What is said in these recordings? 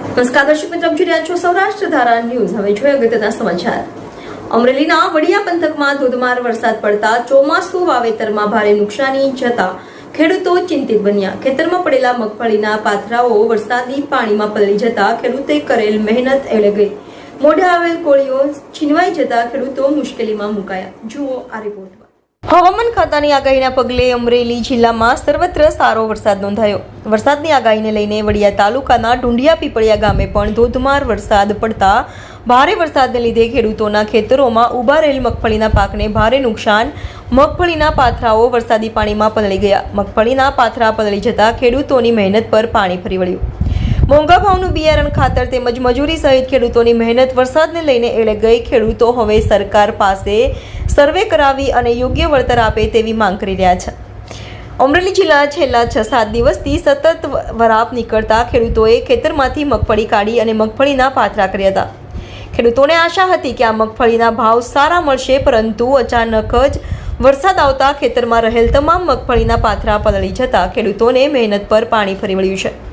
નમસ્કાર દર્શક મિત્રો જોઈ રહ્યા છો સૌરાષ્ટ્ર ધારા ન્યૂઝ. હવે જોઈએ અગત્યના સમાચાર. અમરેલીના વડિયા પંથકમાં ધોધમાર વરસાદ પડતા ચોમાસુ વાવેતરમાં ભારે નુકસાની જતા ખેડૂતો ચિંતિત બન્યા. ખેતરમાં પડેલા મગફળીના પાથરાઓ વરસાદી પાણીમાં પલળી જતા ખેડૂતે કરેલ મહેનત એળે ગઈ. મોઢે આવેલ કોળીઓ છીનવાઈ જતા ખેડૂતો મુશ્કેલીમાં મુકાયા. જુઓ આ રિપોર્ટમાં હવામાન ખાતાની આગાહીના પગલે અમરેલી જિલ્લામાં સર્વત્ર સારો વરસાદ નોંધાયો. વરસાદની આગાહીને લઈને વડિયા તાલુકાના ઢુંડિયા પીપળિયા ગામે પણ ધોધમાર વરસાદ પડતા ભારે વરસાદને લીધે ખેડૂતોના ખેતરોમાં ઊભા રહેલ મગફળીના પાકને ભારે નુકસાન. મગફળીના પાથરાઓ વરસાદી પાણીમાં પલળી ગયા. મગફળીના પાથરા પલળી જતા ખેડૂતોની મહેનત પર પાણી ફરી વળ્યું. મોંઘા ભાવનું બિયારણ ખાતર તેમજ મજૂરી સહિત ખેડૂતોની મહેનત વરસાદને લઈને એળે ગઈ. ખેડૂતો હવે સરકાર પાસે સર્વે કરાવી અને યોગ્ય વળતર આપે તેવી માંગ કરી રહ્યા છે. અમરેલી જિલ્લા છેલ્લા છ સાત દિવસથી સતત વરાપ નીકળતા ખેડૂતોએ ખેતરમાંથી મગફળી કાઢી અને મગફળીના પાથરા કર્યા હતા. ખેડૂતોને આશા હતી કે આ મગફળીના ભાવ સારા મળશે, પરંતુ અચાનક જ વરસાદ આવતા ખેતરમાં રહેલ તમામ મગફળીના પાથરા પલળી જતા ખેડૂતોને મહેનત પર પાણી ફરી વળ્યું છે.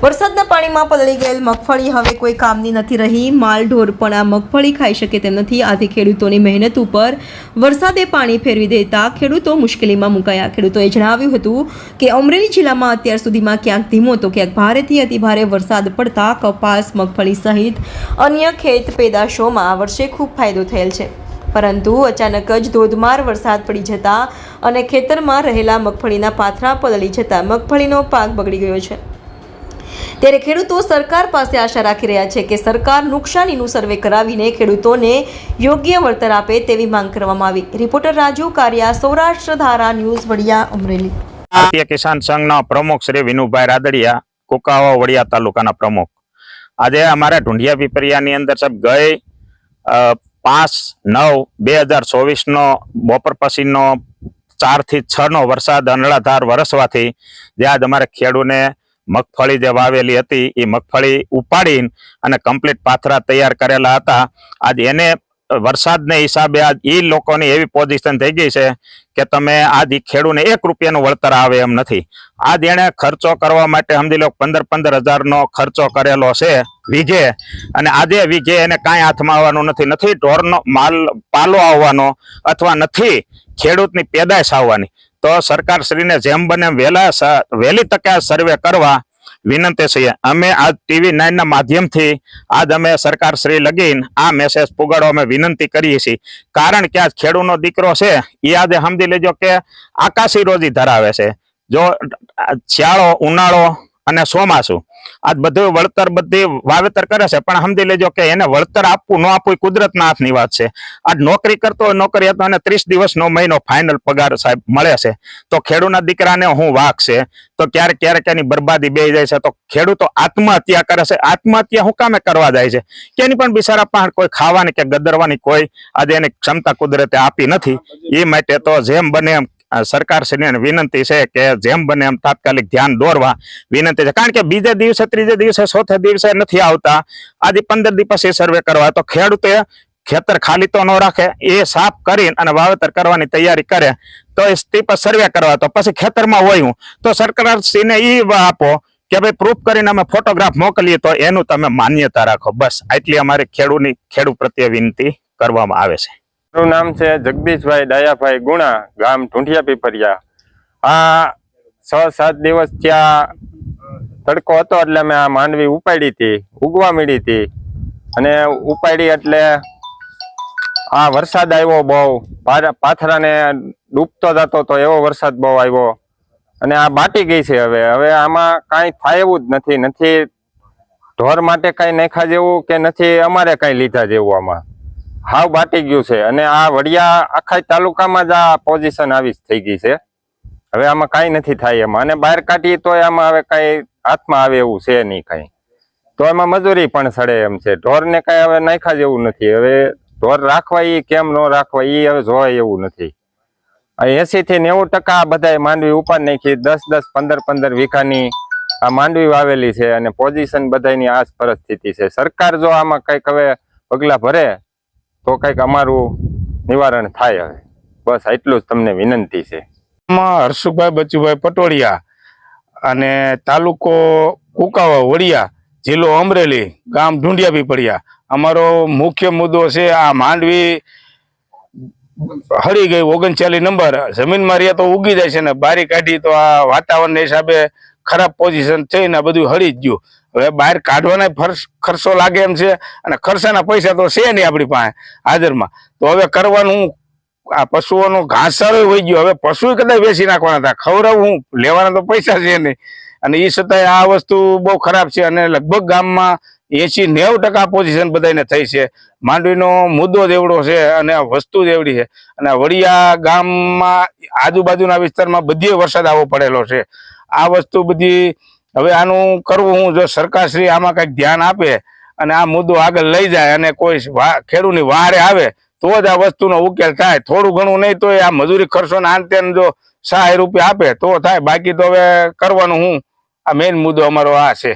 વરસાદના પાણીમાં પલળી ગયેલ મગફળી હવે કોઈ કામની નથી રહી. માલ ઢોર પણ આ મગફળી ખાઈ શકે તેમ નથી. આથી ખેડૂતોની મહેનત ઉપર વરસાદે પાણી ફેરવી દેતા ખેડૂતો મુશ્કેલીમાં મુકાયા. ખેડૂતોએ જણાવ્યું હતું કે અમરેલી જિલ્લામાં અત્યાર સુધીમાં ક્યાંક ધીમો તો ક્યાંક ભારેથી અતિભારે વરસાદ પડતા કપાસ, મગફળી સહિત અન્ય ખેત પેદાશોમાં આ વર્ષે ખૂબ ફાયદો થયેલ છે. પરંતુ અચાનક જ ધોધમાર વરસાદ પડી જતા અને ખેતરમાં રહેલા મગફળીના પાથરા પલળી જતા મગફળીનો પાક બગડી ગયો છે. ત્યારે ખેડૂતો સરકાર પાસે આશા રાખી રહ્યા છે કે સરકાર નુકસાનીનું સર્વે કરાવીને ખેડૂતોને યોગ્ય વળતર આપે તેવી માંગ કરવામાં આવી. રિપોર્ટર રાજુ કારિયા, સૌરાષ્ટ્ર ધારા ન્યૂઝ, વડિયા, અમરેલી. ભારતીય કિસાન સંઘના પ્રમુખ શ્રી વિનુભાઈ રાદડિયા, કુકાવા, વડિયા તાલુકાના પ્રમુખ. આજે અમારા ઢુંઢિયા પીપરિયાની અંદર સાહેબ ગઈ પાંચ નવ બે હજાર ચોવીસનો બપોર પછીનો ચારથી છનો વરસાદ અનળાધાર વરસવાથી જે આજ અમારે ખેડૂને મગફળી જે વાવેલી હતી એ મગફળી ઉપાડીને અને કમ્પ્લીટ પાથરા તૈયાર કરેલા હતા. આજ એને વરસાદને હિસાબે આજ એ લોકોની એવી પોઝિશન થઈ ગઈ છે કે તમે આજ ખેડૂને એક રૂપિયાનું વળતર આવે એમ નથી. આજ એણે ખર્ચો કરવા માટે સમજી લો પંદર પંદર હજારનો ખર્ચો કરેલો છે વીઘે અને આજે વીઘે એને કાંઈ હાથમાં આવવાનું નથી. નથી ઢોરનો માલ પાલો આવવાનો અથવા નથી ખેડૂતની પેદાશ આવવાની. તો સરકાર શ્રીને જેમ બને વહેલા વહેલી તકે સર્વે કરવા વિનંતી છે. અમે આ ટીવી નાઇનના માધ્યમથી આજ અમે સરકાર શ્રી લગીન આ મેસેજ પુગાડવા અમે વિનંતી કરીએ છીએ. કારણ કે આ ખેડૂતનો દીકરો છે એ આજે સમજી લેજો કે આકાશી રોજી ધરાવે છે. જો શિયાળો, ઉનાળો અને ચોમાસું આજ બધું વળતર બધી વાવેતર કરે છે, પણ સમજી લેજો કે એને વળતર આપવું ન આપવું કુદરતના હાથની વાત છે. આજ નોકરી કરતો નોકરી હતો અને ત્રીસ દિવસનો મહિનો ફાઇનલ પગાર સાહેબ મળે છે. તો ખેડૂતના દીકરાને હું વાક છે? તો ક્યારેક ક્યારેક એની બરબાદી બે જાય છે. તો ખેડૂતો આત્મહત્યા કરે છે. આત્મહત્યા હું કામે કરવા જાય છે? કે એની પણ બિચારા પાસે કોઈ ખાવાની કે ગદરવાની કોઈ આજે એની ક્ષમતા કુદરતે આપી નથી. એ માટે તો જેમ બને એમ સરકારશ્રીને વિનંતી છે કે જેમ બને એમ તાત્કાલિક ધ્યાન દોરવા વિનંતી છે. કારણ કે બીજે દિવસે, ત્રીજે દિવસે, ચોથે દિવસે નથી આવતા. આજે પંદર દિવસ એ સર્વે કરવા. તો ખેડૂતે ખેતર ખાલી તો ન રાખે, એ સાફ કરીને અને વાવેતર કરવાની તૈયારી કરે. તો એ સ્ટીપ સર્વે કરવા. તો પછી ખેતરમાં હોય હું તો સરકારશ્રીને એ આપો કે ભાઈ પ્રૂફ કરીને અમે ફોટોગ્રાફ મોકલીએ તો એનું તમે માન્યતા રાખો. બસ, આટલી અમારી ખેડૂની ખેડૂત પ્રત્યે વિનંતી કરવામાં આવે છે. મારું નામ છે જગદીશભાઈ દયાભાઈ ગુણા, ગામ ઢુંઢિયા પીપરિયા. આ છ સાત દિવસ ત્યાં તડકો હતો એટલે મેં આ માંડવી ઉપાડી હતી, ઉગવા મળી હતી. અને ઉપાડી એટલે આ વરસાદ આવ્યો બહુ પાથરાને ડૂબતો જતો તો એવો વરસાદ બહુ આવ્યો. અને આ બાટી ગઈ છે હવે હવે આમાં કાંઈ થાય એવું જ નથી નથી ઢોર માટે કાંઈ નાખ્યા જેવું કે નથી અમારે કાંઈ લીધા જેવું આમાં. હાવ બાટી ગયું છે. અને આ વડિયા આખા તાલુકામાં જ આ પોઝિશન આવી થઈ ગઈ છે. હવે આમાં કાંઈ નથી થાય એમાં. અને બહાર કાઢીએ તો આમાં હવે કાંઈ હાથમાં આવે એવું છે નહીં કાંઈ. તો એમાં મજૂરી પણ સડે એમ છે. ઢોરને કાંઈ હવે નાખ્યા જેવું નથી. હવે ઢોર રાખવા એ કેમ ન રાખવા એ હવે જોવાય એવું નથી. એસી થી નેવું ટકા બધાય માંડવી ઉપર નાખી, દસ દસ, પંદર પંદર વીઘાની આ માંડવી વાવેલી છે. અને પોઝિશન બધાની આ પરિસ્થિતિ છે. સરકાર જો આમાં કંઈક હવે પગલા ભરે તો કંઈક અમારું નિવારણ થાય હવે. બસ એટલું જ તમને વિનંતી છે. હર્ષુભાઈ બચુભાઈ પટોડિયા અને તાલુકો કુકાવા વડિયા, જિલ્લો અમરેલી, ગામ ઢુંડિયા પડ્યા અમારો મુખ્ય મુદ્દો છે આ માંડવી હળી ગઈ ઓગણચાલીસ નંબર. જમીનમાં રહ્યા તો ઉગી જાય છે ને, બારી કાઢી તો આ વાતાવરણના હિસાબે ખરાબ પોઝિશન થઈને બધું હળી જ ગયું. હવે બહાર કાઢવાના ફરસ- ખર્ચો લાગે એમ છે અને ખર્ચાના પૈસા તો છે નહીં આપણી પાસે હાજરમાં. તો હવે કરવાનું આ પશુઓનો ઘાસચારો હોઈ ગયો. હવે પશુ કદાચ વેચી નાખવાના હતા. ખવડાવું હું? લેવાના તો પૈસા છે નહીં. અને એ છતાંય આ વસ્તુ બહુ ખરાબ છે અને લગભગ ગામમાં એસી નેવું ટકા પોઝિશન બધાને થઈ છે. માંડવીનો મુદ્દો જેવડો છે અને આ વસ્તુ જેવડી છે. અને વડિયા ગામમાં આજુબાજુના વિસ્તારમાં બધીએ વરસાદ આવો પડેલો છે. આ વસ્તુ બધી હવે આનું કરવું હું જો સરકારશ્રી આમાં કંઈક ધ્યાન આપે અને આ મુદ્દો આગળ લઈ જાય અને કોઈ ખેડૂતની વારે આવે, તો જ આ વસ્તુનો ઉકેલ થાય. થોડું ઘણું નહીં તો આ મજૂરી ખર્ચો ને આન જો સહાય રૂપિયા આપે, તો થાય. બાકી તો હવે કરવાનું હું. આ મેઇન મુદ્દો અમારો આ છે.